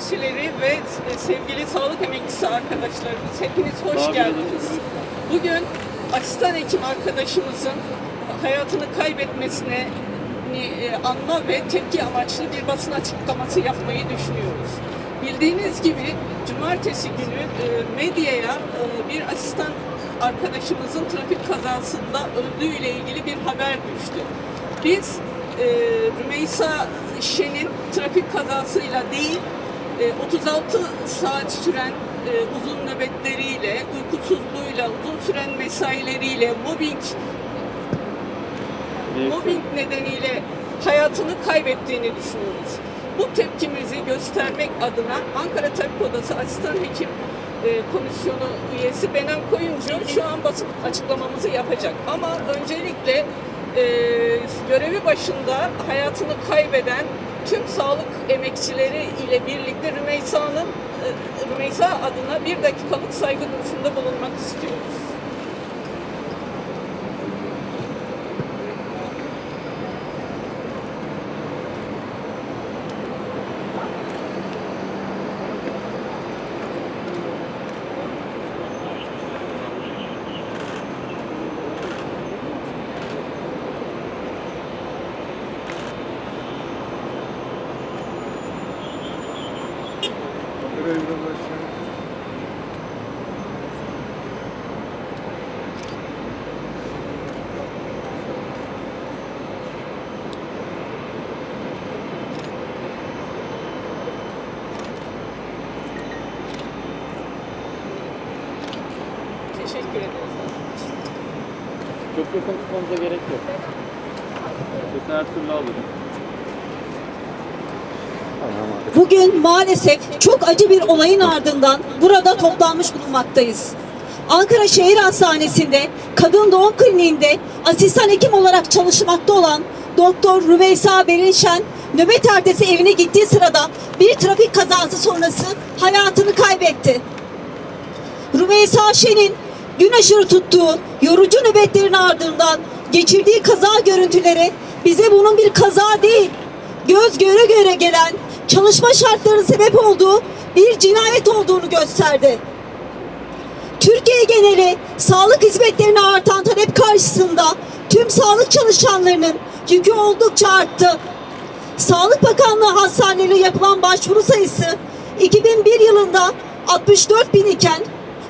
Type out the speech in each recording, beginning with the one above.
emekçileri ve sevgili sağlık emekçisi arkadaşlarımız hepiniz hoş geldiniz. Bugün asistan hekim arkadaşımızın hayatını kaybetmesine e, anma ve tepki amaçlı bir basın açıklaması yapmayı düşünüyoruz. Bildiğiniz gibi cumartesi günü e, medyaya e, bir asistan arkadaşımızın trafik kazasında öldüğü ile ilgili bir haber düştü. Biz e, Rümeysa Şen'in trafik kazasıyla değil, e, 36 saat süren e, uzun nöbetleriyle, uykusuzluğuyla, uzun süren mesaileriyle, mobbing mobbing nedeniyle hayatını kaybettiğini düşünüyoruz. Bu tepkimizi göstermek adına Ankara Tabip Odası Asistan Hekim e, Komisyonu üyesi Benem Koyuncu şu an basın açıklamamızı yapacak. Ama öncelikle e, görevi başında hayatını kaybeden tüm sağlık emekçileri ile birlikte Rümeysa'nın e, Rümeysa adına bir dakikalık saygı duruşunda bulunmak istiyoruz. Teşekkür ederiz. Çok yakın tutmamıza gerek yok. Sesini her türlü alırım. Bugün maalesef çok acı bir olayın ardından burada toplanmış bulunmaktayız. Ankara Şehir Hastanesi'nde kadın doğum kliniğinde asistan hekim olarak çalışmakta olan Doktor Rümeysa Berinşen nöbet ertesi evine gittiği sırada bir trafik kazası sonrası hayatını kaybetti. Rümeysa Şen'in gün aşırı tuttuğu yorucu nöbetlerin ardından geçirdiği kaza görüntüleri bize bunun bir kaza değil, göz göre göre gelen çalışma şartlarının sebep olduğu bir cinayet olduğunu gösterdi. Türkiye geneli sağlık hizmetlerine artan talep karşısında tüm sağlık çalışanlarının yükü oldukça arttı. Sağlık Bakanlığı hastaneleri yapılan başvuru sayısı 2001 yılında 64 bin iken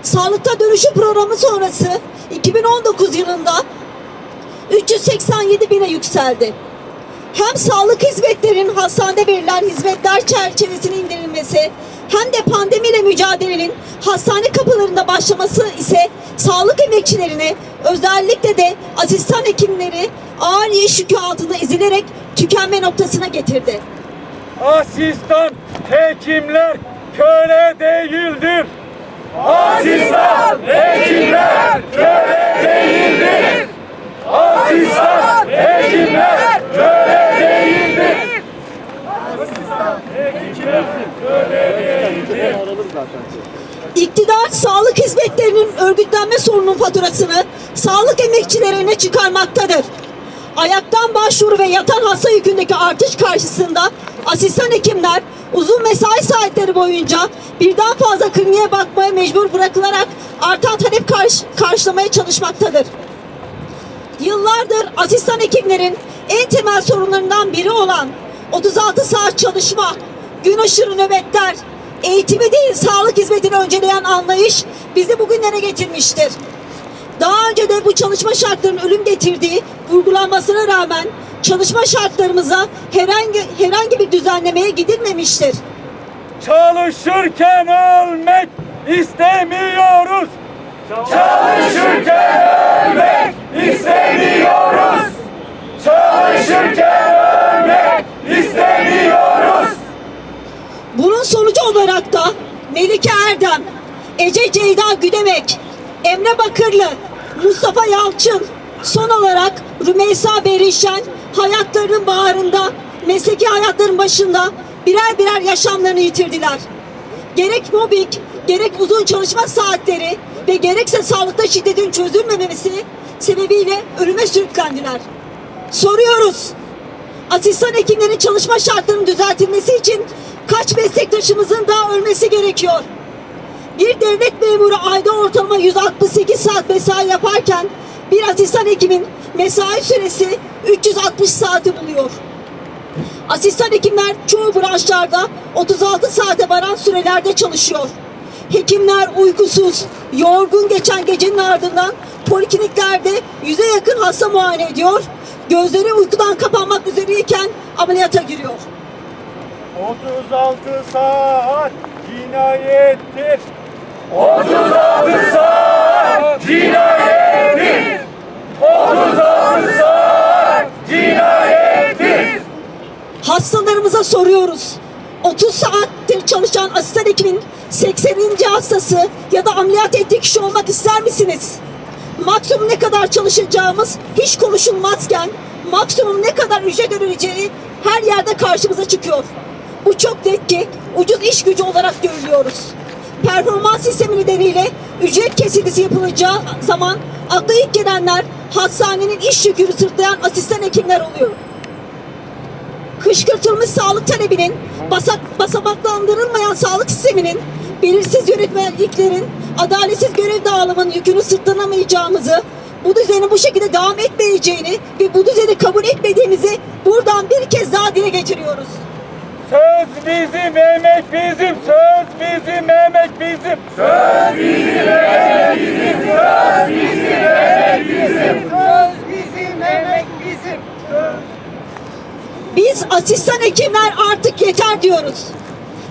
Sağlıkta Dönüşüm Programı sonrası 2019 yılında 387 bine yükseldi. Hem sağlık hizmetlerinin hastanede verilen hizmetler çerçevesinin indirilmesi hem de pandemiyle mücadelenin hastane kapılarında başlaması ise sağlık emekçilerine özellikle de asistan hekimleri ağır iş yükü altında ezilerek tükenme noktasına getirdi. Asistan hekimler köle değildir. Asistan hekimler köle değildir. Asistan hekimler köle değildir. Asistan hekimler köle değildir. İktidar sağlık hizmetlerinin örgütlenme sorunun faturasını sağlık emekçilerine çıkarmaktadır. Ayaktan başvuru ve yatan hasta yükündeki artış karşısında asistan hekimler uzun mesai saatleri boyunca birden fazla kliniğe bakmaya mecbur bırakılarak artan talep karş- karşılamaya çalışmaktadır. Yıllardır asistan hekimlerin en temel sorunlarından biri olan 36 saat çalışma, gün aşırı nöbetler, eğitimi değil sağlık hizmetini önceleyen anlayış bizi bugünlere getirmiştir. Daha önce de bu çalışma şartlarının ölüm getirdiği vurgulanmasına rağmen çalışma şartlarımıza herhangi herhangi bir düzenlemeye gidilmemiştir. Çalışırken ölmek istemiyoruz. Çalışırken ölmek istemiyoruz. Çalışırken ölmek istemiyoruz. Bunun sonucu olarak da Melike Erdem, Ece Ceyda Güdemek, Emre Bakırlı, Mustafa Yalçın, son olarak Rümeysa Berişen hayatlarının bağrında, mesleki hayatların başında birer birer yaşamlarını yitirdiler. Gerek mobbing, gerek uzun çalışma saatleri ve gerekse sağlıkta şiddetin çözülmemesi sebebiyle ölüme sürüklendiler. Soruyoruz, asistan hekimlerin çalışma şartlarının düzeltilmesi için Kaç meslektaşımızın daha ölmesi gerekiyor? Bir devlet memuru ayda ortalama 168 saat mesai yaparken bir asistan hekimin mesai süresi 360 saati buluyor. Asistan hekimler çoğu branşlarda 36 saate varan sürelerde çalışıyor. Hekimler uykusuz, yorgun geçen gecenin ardından polikliniklerde yüze yakın hasta muayene ediyor. Gözleri uykudan kapanmak üzereyken ameliyata giriyor. 36 saat cinayettir. 36 saat cinayettir. 36 saat cinayettir. Hastalarımıza soruyoruz. 30 saattir çalışan asistan hekimin 80. hastası ya da ameliyat ettiği kişi olmak ister misiniz? Maksimum ne kadar çalışacağımız hiç konuşulmazken maksimum ne kadar ücret ödeneceği her yerde karşımıza çıkıyor. Bu çok net ki ucuz iş gücü olarak görülüyoruz. Performans sistemi nedeniyle ücret kesintisi yapılacağı zaman akla ilk gelenler hastanenin iş yükünü sırtlayan asistan hekimler oluyor kışkırtılmış sağlık talebinin, basak, basamaklandırılmayan sağlık sisteminin, belirsiz yönetmeliklerin, adaletsiz görev dağılımının yükünü sırtlanamayacağımızı, bu düzenin bu şekilde devam etmeyeceğini ve bu düzeni kabul etmediğimizi buradan bir kez daha dile getiriyoruz. Söz bizim, emek bizim. Söz bizim, emek bizim. Söz bizim, emek bizim. Söz bizim, emek bizim. Söz bizim, emek bizim. Biz asistan hekimler artık yeter diyoruz.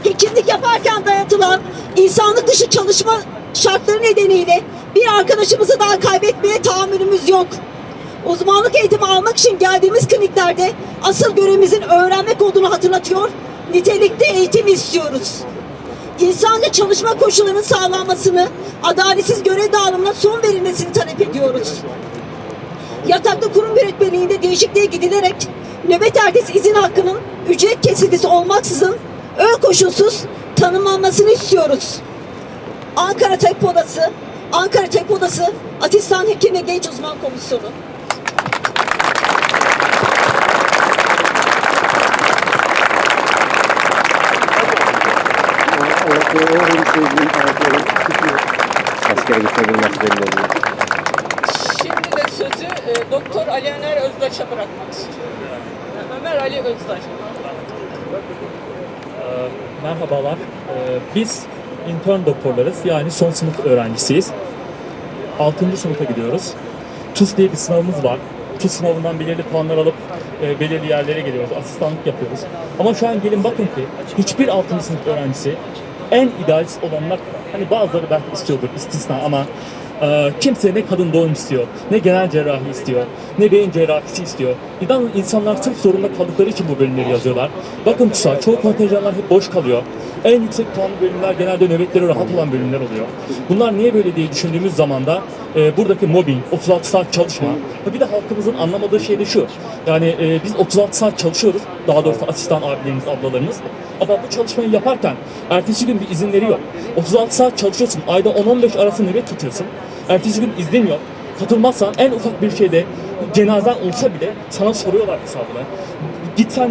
Hekimlik yaparken dayatılan insanlık dışı çalışma şartları nedeniyle bir arkadaşımızı daha kaybetmeye tahammülümüz yok. Uzmanlık eğitimi almak için geldiğimiz kliniklerde asıl görevimizin öğrenmek olduğunu hatırlatıyor, nitelikli eğitim istiyoruz. İnsanca çalışma koşullarının sağlanmasını, adaletsiz görev dağılımına son verilmesini talep ediyoruz. Yataklı kurum yönetmeliğinde değişikliğe gidilerek nöbet ertesi izin hakkının ücret kesintisi olmaksızın ön koşulsuz tanımlanmasını istiyoruz. Ankara Tek Odası, Ankara Tek Odası Asistan Hekim ve Genç Uzman Komisyonu. Askere nasıl belli oluyor. Şimdi de sözü e, Doktor Ali Ener Özdaş'a bırakmak istiyorum. Ömer Ali Özdaş. Ee, Merhabalar. Ee, Biz intern doktorlarız. Yani son sınıf öğrencisiyiz. 6. sınıfa gidiyoruz. TUS diye bir sınavımız var. TUS sınavından belirli puanlar alıp e, belirli yerlere geliyoruz. Asistanlık yapıyoruz. Ama şu an gelin bakın ki hiçbir 6. sınıf öğrencisi en idealist olanlar hani bazıları belki istiyordur istisna ama e, kimse ne kadın doğum istiyor, ne genel cerrahi istiyor, ne beyin cerrahisi istiyor. İnan insanlar sırf zorunda kaldıkları için bu bölümleri yazıyorlar. Bakın TUS'a çoğu kontenjanlar hep boş kalıyor. En yüksek puanlı bölümler genelde nöbetleri rahat olan bölümler oluyor. Bunlar niye böyle diye düşündüğümüz zaman da e, buradaki mobbing, 36 saat çalışma ve bir de halkımızın anlamadığı şey de şu. Yani e, biz 36 saat çalışıyoruz. Daha doğrusu asistan abilerimiz, ablalarımız. Ama bu çalışmayı yaparken ertesi gün bir izinleri yok. 36 saat çalışıyorsun. Ayda 10-15 arası nöbet tutuyorsun. Ertesi gün iznin yok. Katılmazsan en ufak bir şeyde cenazen olsa bile sana soruyorlar hesabını. Gitsen "Ay,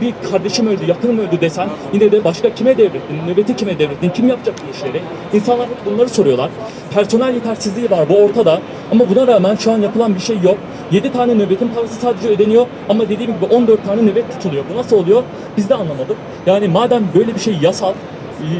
bir kardeşim öldü, yakınım öldü desen yine de başka kime devrettin, nöbeti kime devrettin, kim yapacak bu işleri? İnsanlar hep bunları soruyorlar. Personel yetersizliği var bu ortada ama buna rağmen şu an yapılan bir şey yok. 7 tane nöbetin parası sadece ödeniyor ama dediğim gibi 14 tane nöbet tutuluyor. Bu nasıl oluyor? Biz de anlamadık. Yani madem böyle bir şey yasal,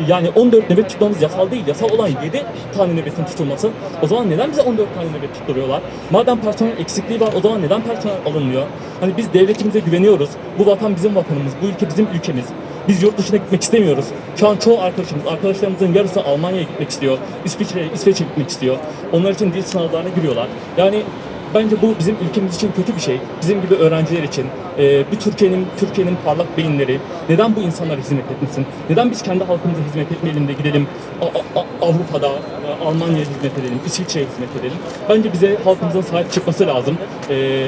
yani 14 nöbet tutmamız yasal değil. Yasal olan 7 tane nöbetin tutulması. O zaman neden bize 14 tane nöbet tutturuyorlar? Madem personel eksikliği var o zaman neden personel alınmıyor? Hani biz devletimize güveniyoruz. Bu vatan bizim vatanımız. Bu ülke bizim ülkemiz. Biz yurt dışına gitmek istemiyoruz. Şu an çoğu arkadaşımız, arkadaşlarımızın yarısı Almanya'ya gitmek istiyor. İsviçre'ye, İsveç'e gitmek istiyor. Onlar için dil sınavlarına giriyorlar. Yani Bence bu bizim ülkemiz için kötü bir şey. Bizim gibi öğrenciler için, e, bir Türkiye'nin Türkiye'nin parlak beyinleri neden bu insanlara hizmet etmesin? Neden biz kendi halkımıza hizmet etmeyelim de gidelim A- A- Avrupa'da, e, Almanya'ya hizmet edelim, İsviçre'ye hizmet edelim? Bence bize halkımızın sahip çıkması lazım. E,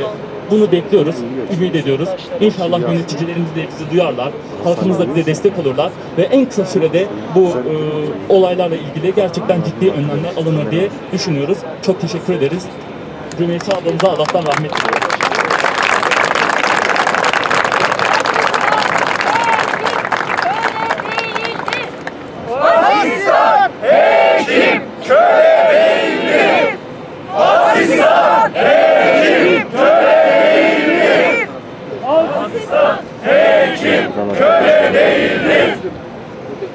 bunu bekliyoruz, ümit ediyoruz. İnşallah yöneticilerimiz de bizi duyarlar, halkımız da bize destek olurlar ve en kısa sürede bu e, olaylarla ilgili gerçekten ciddi önlemler alınır diye düşünüyoruz. Çok teşekkür ederiz. Cümlesi ablamıza Allah'tan rahmet diliyorum.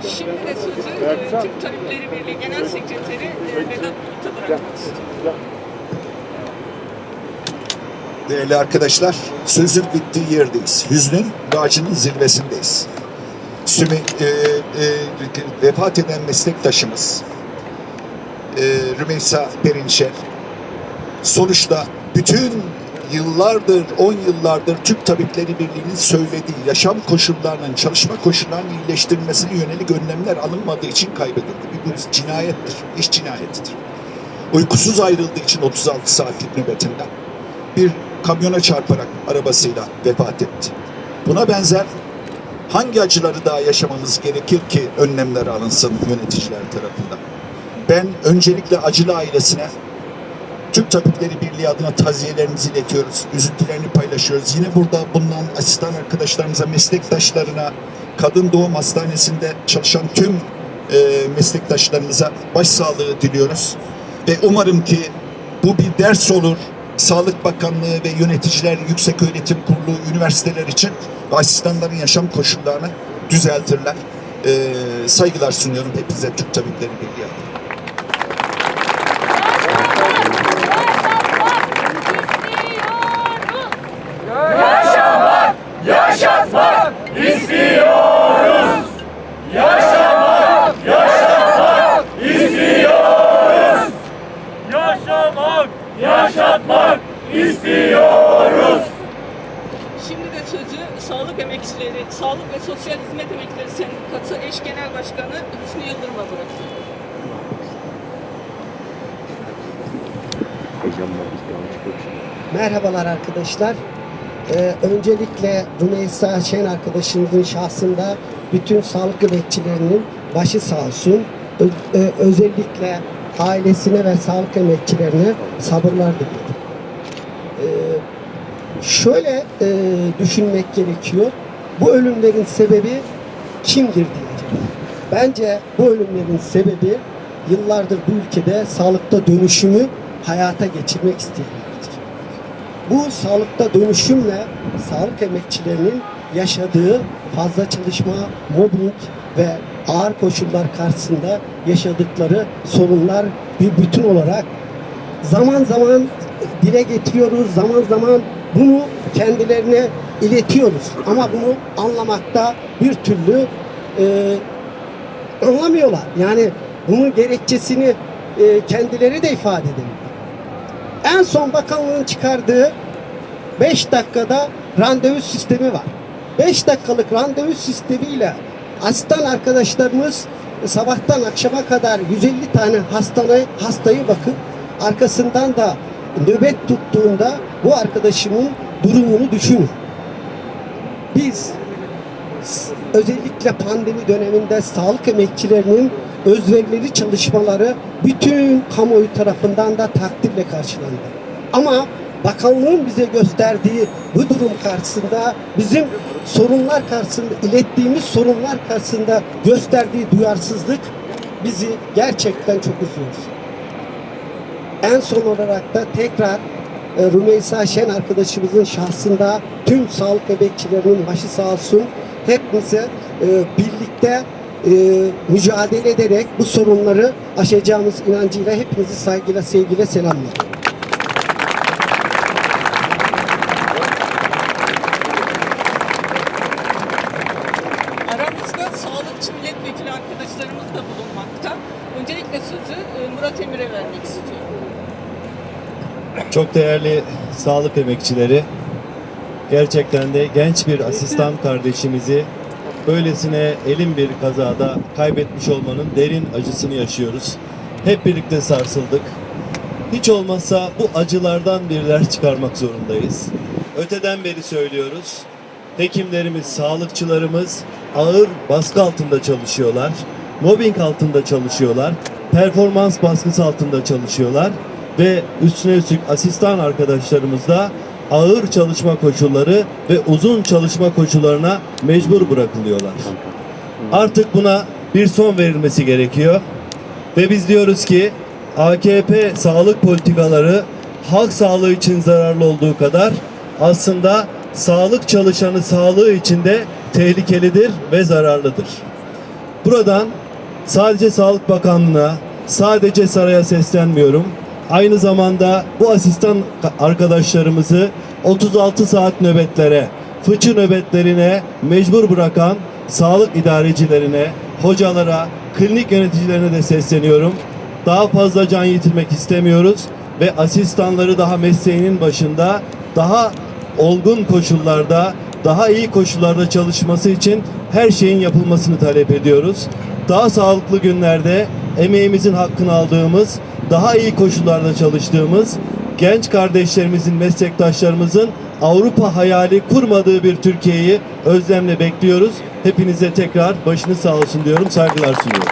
Şimdi de sözü e, Türk Tabipleri Birliği Genel Sekreteri e, Vedat Bulut'a bırakmak istiyorum değerli arkadaşlar. Sözün bittiği yerdeyiz. Hüznün ve acının zirvesindeyiz. Süme, e, e, vefat eden meslektaşımız e, Rümeysa Perinçer sonuçta bütün yıllardır, 10 yıllardır Türk Tabipleri Birliği'nin söylediği yaşam koşullarının, çalışma koşullarının iyileştirilmesine yönelik önlemler alınmadığı için kaybedildi. Bir bu cinayettir, iş cinayetidir. Uykusuz ayrıldığı için 36 saatlik nöbetinden bir kamyona çarparak arabasıyla vefat etti. Buna benzer hangi acıları daha yaşamamız gerekir ki önlemler alınsın yöneticiler tarafından? Ben öncelikle acılı ailesine Türk Tabipleri Birliği adına taziyelerimizi iletiyoruz. Üzüntülerini paylaşıyoruz. Yine burada bulunan asistan arkadaşlarımıza, meslektaşlarına, Kadın Doğum Hastanesi'nde çalışan tüm e, meslektaşlarımıza başsağlığı diliyoruz. Ve umarım ki bu bir ders olur. Sağlık Bakanlığı ve yöneticiler, yüksek öğretim kurulu, üniversiteler için asistanların yaşam koşullarını düzeltirler. E, saygılar sunuyorum hepinize Türk Tabipleri Birliği adına. Yaşatmak istiyoruz. Yaşamak, yaşatmak istiyoruz. Yaşamak, yaşatmak istiyoruz. Şimdi de sözü Sağlık Emekçileri, Sağlık ve Sosyal Hizmet Emekçileri Sendikası Eş Genel Başkanı Hüsnü Yıldırım'a bırakıyorum. Merhabalar arkadaşlar. Ee, öncelikle Rümeysa Şen arkadaşımızın şahsında bütün sağlık emekçilerinin başı sağ olsun. Ö- ö- özellikle ailesine ve sağlık emekçilerine sabırlar diliyorum. Şöyle e, düşünmek gerekiyor. Bu ölümlerin sebebi kimdir diye? Bence bu ölümlerin sebebi yıllardır bu ülkede sağlıkta dönüşümü hayata geçirmek isteyenlerdir. Bu sağlıkta dönüşümle sağlık emekçilerinin yaşadığı fazla çalışma, mobbing ve ağır koşullar karşısında yaşadıkları sorunlar bir bütün olarak zaman zaman dile getiriyoruz, zaman zaman bunu kendilerine iletiyoruz. Ama bunu anlamakta bir türlü e, anlamıyorlar. Yani bunun gerekçesini e, kendileri de ifade edemiyor. En son bakanlığın çıkardığı 5 dakikada randevu sistemi var. 5 dakikalık randevu sistemiyle asistan arkadaşlarımız sabahtan akşama kadar 150 tane hastane, hastayı bakıp arkasından da nöbet tuttuğunda bu arkadaşımın durumunu düşünün. Biz özellikle pandemi döneminde sağlık emekçilerinin özverili çalışmaları bütün kamuoyu tarafından da takdirle karşılandı. Ama bakanlığın bize gösterdiği bu durum karşısında bizim sorunlar karşısında ilettiğimiz sorunlar karşısında gösterdiği duyarsızlık bizi gerçekten çok üzüyor. En son olarak da tekrar e, Rümeysa Şen arkadaşımızın şahsında tüm sağlık emekçilerinin başı sağ olsun hepimize e, birlikte e, mücadele ederek bu sorunları aşacağımız inancıyla hepinizi saygıyla sevgiyle selamlıyorum. Aramızda sağlıkçı milletvekili bulunmakta. Öncelikle sözü Murat Emir'e vermek istiyorum. Çok değerli sağlık emekçileri, gerçekten de genç bir asistan kardeşimizi böylesine elin bir kazada kaybetmiş olmanın derin acısını yaşıyoruz. Hep birlikte sarsıldık. Hiç olmazsa bu acılardan bir ders çıkarmak zorundayız. Öteden beri söylüyoruz. Hekimlerimiz, sağlıkçılarımız ağır baskı altında çalışıyorlar. Mobbing altında çalışıyorlar. Performans baskısı altında çalışıyorlar. Ve üstüne üstlük asistan arkadaşlarımız da ağır çalışma koşulları ve uzun çalışma koşullarına mecbur bırakılıyorlar. Artık buna bir son verilmesi gerekiyor. Ve biz diyoruz ki AKP sağlık politikaları halk sağlığı için zararlı olduğu kadar aslında sağlık çalışanı sağlığı için de tehlikelidir ve zararlıdır. Buradan sadece Sağlık Bakanlığı'na, sadece saraya seslenmiyorum. Aynı zamanda bu asistan arkadaşlarımızı 36 saat nöbetlere, fıçı nöbetlerine mecbur bırakan sağlık idarecilerine, hocalara, klinik yöneticilerine de sesleniyorum. Daha fazla can yitirmek istemiyoruz ve asistanları daha mesleğinin başında daha olgun koşullarda, daha iyi koşullarda çalışması için her şeyin yapılmasını talep ediyoruz. Daha sağlıklı günlerde emeğimizin hakkını aldığımız, daha iyi koşullarda çalıştığımız, genç kardeşlerimizin, meslektaşlarımızın Avrupa hayali kurmadığı bir Türkiye'yi özlemle bekliyoruz. Hepinize tekrar başınız sağ olsun diyorum, saygılar sunuyorum.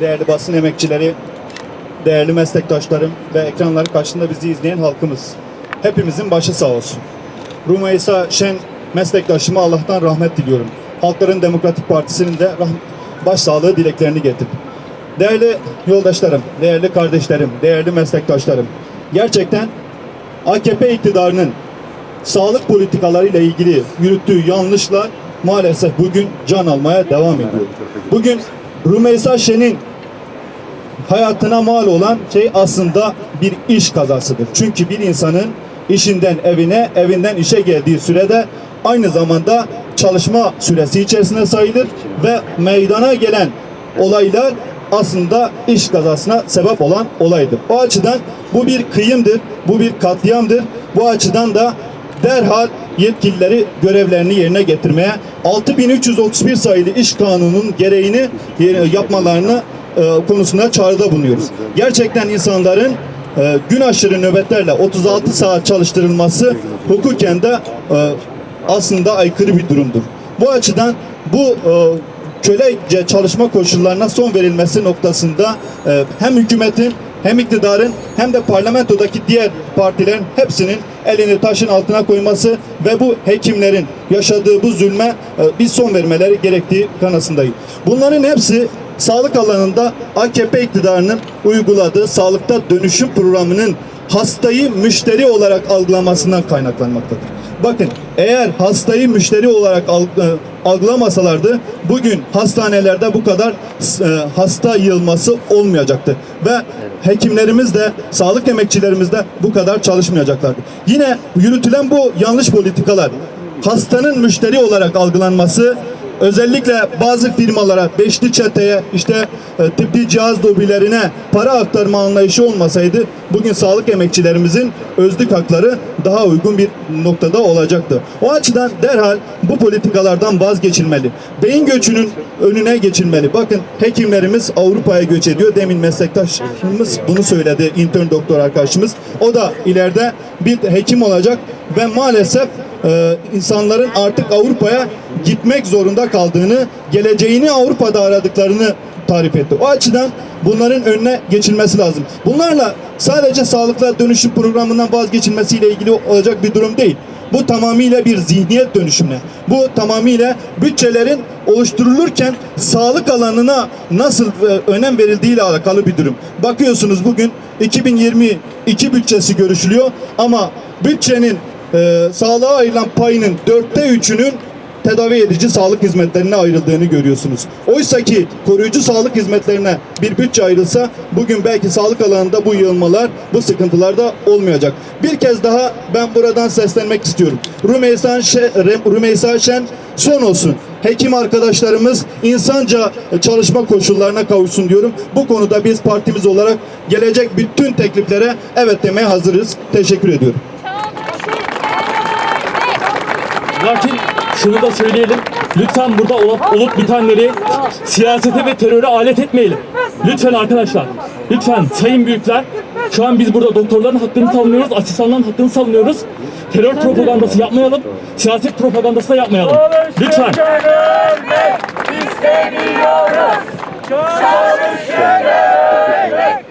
Değerli basın emekçileri, değerli meslektaşlarım ve ekranları karşısında bizi izleyen halkımız. Hepimizin başı sağ olsun. Rumeysa Şen meslektaşıma Allah'tan rahmet diliyorum. Halkların Demokratik Partisi'nin de başsağlığı dileklerini getirdim. Değerli yoldaşlarım, değerli kardeşlerim, değerli meslektaşlarım. Gerçekten AKP iktidarının sağlık politikalarıyla ilgili yürüttüğü yanlışlar maalesef bugün can almaya devam ediyor. Bugün Rumeysa Şen'in hayatına mal olan şey aslında bir iş kazasıdır. Çünkü bir insanın işinden evine, evinden işe geldiği sürede aynı zamanda çalışma süresi içerisinde sayılır ve meydana gelen olaylar aslında iş kazasına sebep olan olaydır. O açıdan bu bir kıyımdır, bu bir katliamdır. Bu açıdan da derhal yetkilileri görevlerini yerine getirmeye 6331 sayılı iş kanununun gereğini yerine yapmalarını e, konusunda çağrıda bulunuyoruz. Gerçekten insanların e, gün aşırı nöbetlerle 36 saat çalıştırılması hukuken de e, aslında aykırı bir durumdur. Bu açıdan bu e, kölece çalışma koşullarına son verilmesi noktasında e, hem hükümetin hem iktidarın hem de parlamentodaki diğer partilerin hepsinin elini taşın altına koyması ve bu hekimlerin yaşadığı bu zulme e, bir son vermeleri gerektiği kanısındayım. Bunların hepsi sağlık alanında AKP iktidarının uyguladığı sağlıkta dönüşüm programının hastayı müşteri olarak algılamasından kaynaklanmaktadır. Bakın eğer hastayı müşteri olarak e, algılamasalardı bugün hastanelerde bu kadar e, hasta yığılması olmayacaktı. Ve hekimlerimiz de sağlık emekçilerimiz de bu kadar çalışmayacaklardı. Yine yürütülen bu yanlış politikalar hastanın müşteri olarak algılanması özellikle bazı firmalara, beşli çeteye, işte e, tıbbi cihaz lobilerine para aktarma anlayışı olmasaydı bugün sağlık emekçilerimizin özlük hakları daha uygun bir noktada olacaktı. O açıdan derhal bu politikalardan vazgeçilmeli. Beyin göçünün önüne geçilmeli. Bakın hekimlerimiz Avrupa'ya göç ediyor. Demin meslektaşımız bunu söyledi. intern doktor arkadaşımız. O da ileride bir hekim olacak ve maalesef e, insanların artık Avrupa'ya gitmek zorunda kaldığını, geleceğini Avrupa'da aradıklarını tarif etti. O açıdan bunların önüne geçilmesi lazım. Bunlarla sadece sağlıkla dönüşüm programından vazgeçilmesiyle ilgili olacak bir durum değil. Bu tamamıyla bir zihniyet dönüşümüne. Bu tamamıyla bütçelerin oluşturulurken sağlık alanına nasıl e, önem verildiğiyle alakalı bir durum. Bakıyorsunuz bugün 2022 bütçesi görüşülüyor ama bütçenin e, sağlığa ayrılan payının dörtte üçünün tedavi edici sağlık hizmetlerine ayrıldığını görüyorsunuz. Oysa ki koruyucu sağlık hizmetlerine bir bütçe ayrılsa bugün belki sağlık alanında bu yığılmalar, bu sıkıntılar da olmayacak. Bir kez daha ben buradan seslenmek istiyorum. Rümeysa Şen, Rümeysa Şen son olsun. Hekim arkadaşlarımız insanca çalışma koşullarına kavuşsun diyorum. Bu konuda biz partimiz olarak gelecek bütün tekliflere evet demeye hazırız. Teşekkür ediyorum. Şunu da söyleyelim. Lütfen burada olup, olup bitenleri siyasete ve teröre alet etmeyelim. Lütfen arkadaşlar. Lütfen sayın büyükler. Şu an biz burada doktorların hakkını savunuyoruz, asistanların hakkını savunuyoruz. Terör propagandası yapmayalım, siyaset propagandası da yapmayalım. Lütfen. İstemiyoruz. Çalışırken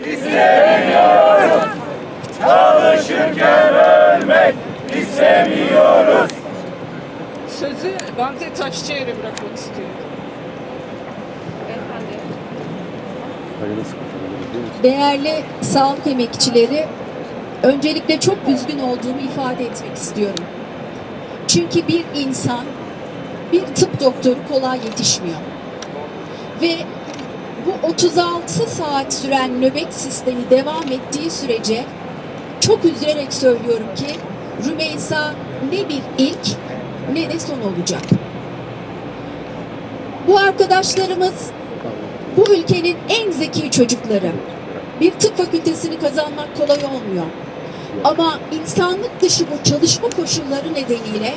istemiyoruz. Çalışırken istemiyoruz. Sözü Gamze Taşçı'ya bırakmak istiyorum. Değerli sağlık emekçileri, öncelikle çok üzgün olduğumu ifade etmek istiyorum. Çünkü bir insan, bir tıp doktoru kolay yetişmiyor. Ve bu 36 saat süren nöbet sistemi devam ettiği sürece çok üzülerek söylüyorum ki Rümeysa ne bir ilk ne de son olacak. Bu arkadaşlarımız bu ülkenin en zeki çocukları. Bir tıp fakültesini kazanmak kolay olmuyor. Ama insanlık dışı bu çalışma koşulları nedeniyle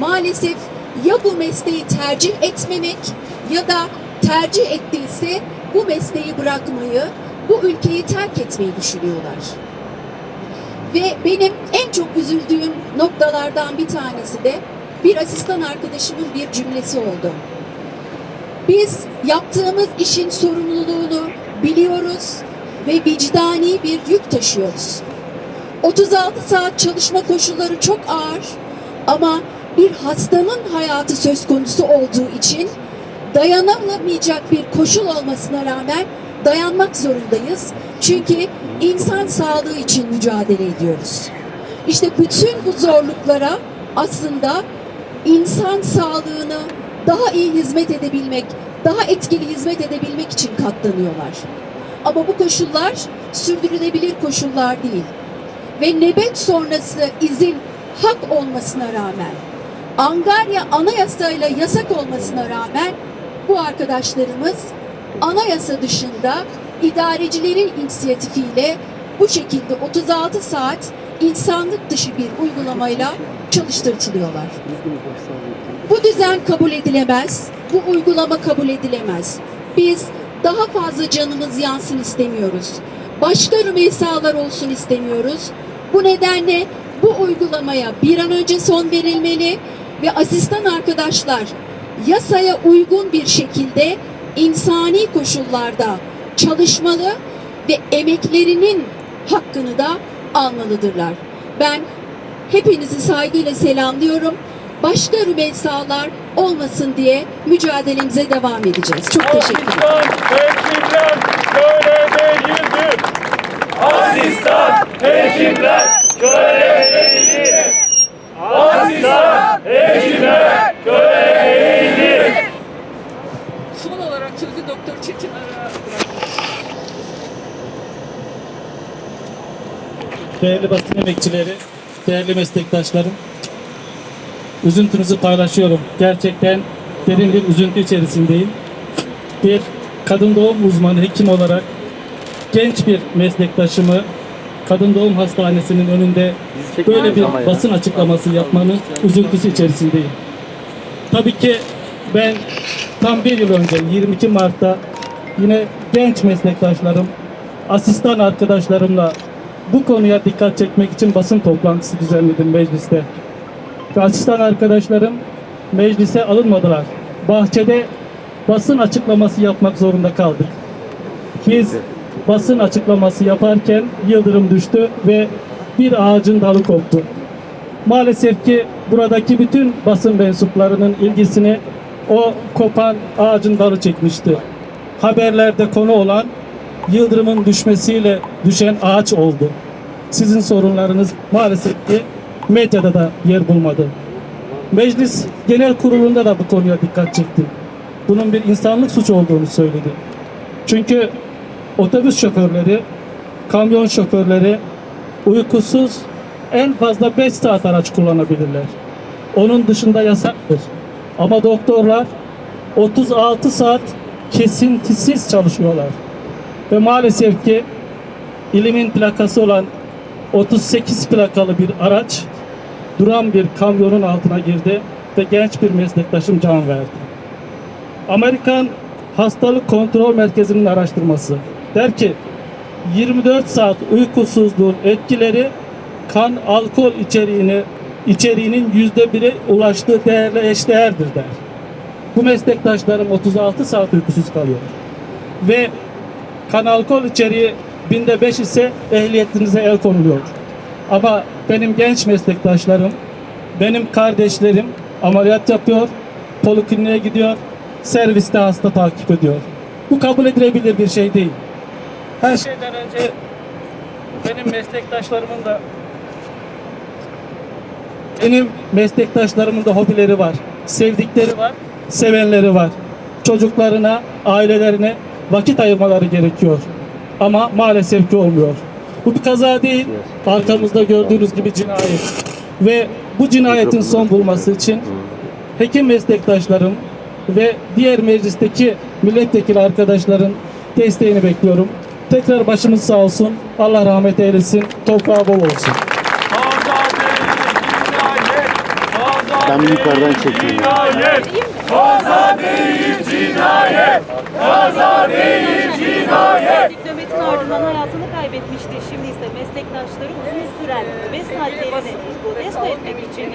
maalesef ya bu mesleği tercih etmemek ya da tercih ettiyse bu mesleği bırakmayı, bu ülkeyi terk etmeyi düşünüyorlar. Ve benim en çok üzüldüğüm noktalardan bir tanesi de bir asistan arkadaşımın bir cümlesi oldu. Biz yaptığımız işin sorumluluğunu biliyoruz ve vicdani bir yük taşıyoruz. 36 saat çalışma koşulları çok ağır ama bir hastanın hayatı söz konusu olduğu için dayanılamayacak bir koşul olmasına rağmen dayanmak zorundayız. Çünkü insan sağlığı için mücadele ediyoruz. İşte bütün bu zorluklara aslında insan sağlığını daha iyi hizmet edebilmek, daha etkili hizmet edebilmek için katlanıyorlar. Ama bu koşullar sürdürülebilir koşullar değil. Ve nöbet sonrası izin hak olmasına rağmen, Angarya anayasayla yasak olmasına rağmen bu arkadaşlarımız anayasa dışında idarecilerin inisiyatifiyle bu şekilde 36 saat insanlık dışı bir uygulamayla çalıştırtılıyorlar. Bu düzen kabul edilemez, bu uygulama kabul edilemez. Biz daha fazla canımız yansın istemiyoruz. Başka rümeysalar olsun istemiyoruz. Bu nedenle bu uygulamaya bir an önce son verilmeli ve asistan arkadaşlar yasaya uygun bir şekilde insani koşullarda çalışmalı ve emeklerinin hakkını da almalıdırlar. Ben hepinizi saygıyla selamlıyorum. Başka rümeysalar olmasın diye mücadelemize devam edeceğiz. Çok teşekkür ederim. Asistan, hekimler köle değildir. Asistan, hekimler köle değildir. Asistan, hekimler köle değildir. Son olarak sözü Doktor Çetin Ar'a Değerli basın emekçileri, değerli meslektaşlarım, üzüntünüzü paylaşıyorum. Gerçekten derin bir üzüntü içerisindeyim. Bir kadın doğum uzmanı hekim olarak genç bir meslektaşımı kadın doğum hastanesinin önünde böyle bir basın açıklaması yapmanın üzüntüsü içerisindeyim. Tabii ki ben tam bir yıl önce 22 Mart'ta yine genç meslektaşlarım, asistan arkadaşlarımla bu konuya dikkat çekmek için basın toplantısı düzenledim mecliste. Asistan arkadaşlarım meclise alınmadılar. Bahçede basın açıklaması yapmak zorunda kaldık. Biz basın açıklaması yaparken yıldırım düştü ve bir ağacın dalı koptu. Maalesef ki buradaki bütün basın mensuplarının ilgisini o kopan ağacın dalı çekmişti. Haberlerde konu olan yıldırımın düşmesiyle düşen ağaç oldu. Sizin sorunlarınız maalesef ki medyada da yer bulmadı. Meclis Genel Kurulu'nda da bu konuya dikkat çekti. Bunun bir insanlık suçu olduğunu söyledi. Çünkü otobüs şoförleri, kamyon şoförleri uykusuz en fazla 5 saat araç kullanabilirler. Onun dışında yasaktır. Ama doktorlar 36 saat kesintisiz çalışıyorlar. Ve maalesef ki ilimin plakası olan 38 plakalı bir araç duran bir kamyonun altına girdi ve genç bir meslektaşım can verdi. Amerikan Hastalık Kontrol Merkezi'nin araştırması der ki 24 saat uykusuzluğun etkileri kan alkol içeriğini içeriğinin yüzde bire ulaştığı değerle eşdeğerdir der. Bu meslektaşlarım 36 saat uykusuz kalıyor. Ve kan alkol içeriği binde beş ise ehliyetinize el konuluyor. Ama benim genç meslektaşlarım benim kardeşlerim ameliyat yapıyor, polikliniğe gidiyor, serviste hasta takip ediyor. Bu kabul edilebilir bir şey değil. Her şeyden önce benim meslektaşlarımın da benim meslektaşlarımın da hobileri var. Sevdikleri var, sevenleri var. Çocuklarına, ailelerine vakit ayırmaları gerekiyor. Ama maalesef ki olmuyor. Bu bir kaza değil. Arkamızda gördüğünüz gibi cinayet. Ve bu cinayetin son bulması için hekim meslektaşlarım ve diğer meclisteki milletvekili arkadaşların desteğini bekliyorum. Tekrar başımız sağ olsun. Allah rahmet eylesin. Toprağı bol olsun. Ben yukarıdan çekeyim. Diplomatin ardından hayatını kaybetmişti. Şimdi ise meslektaşları uzun süren vesayetlerini protesto etmek için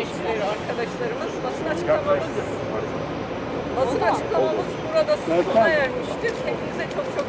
arkadaşlarımız basın açıklamamız basın açıklamamız burada sona ermiştir. Hepinize çok çok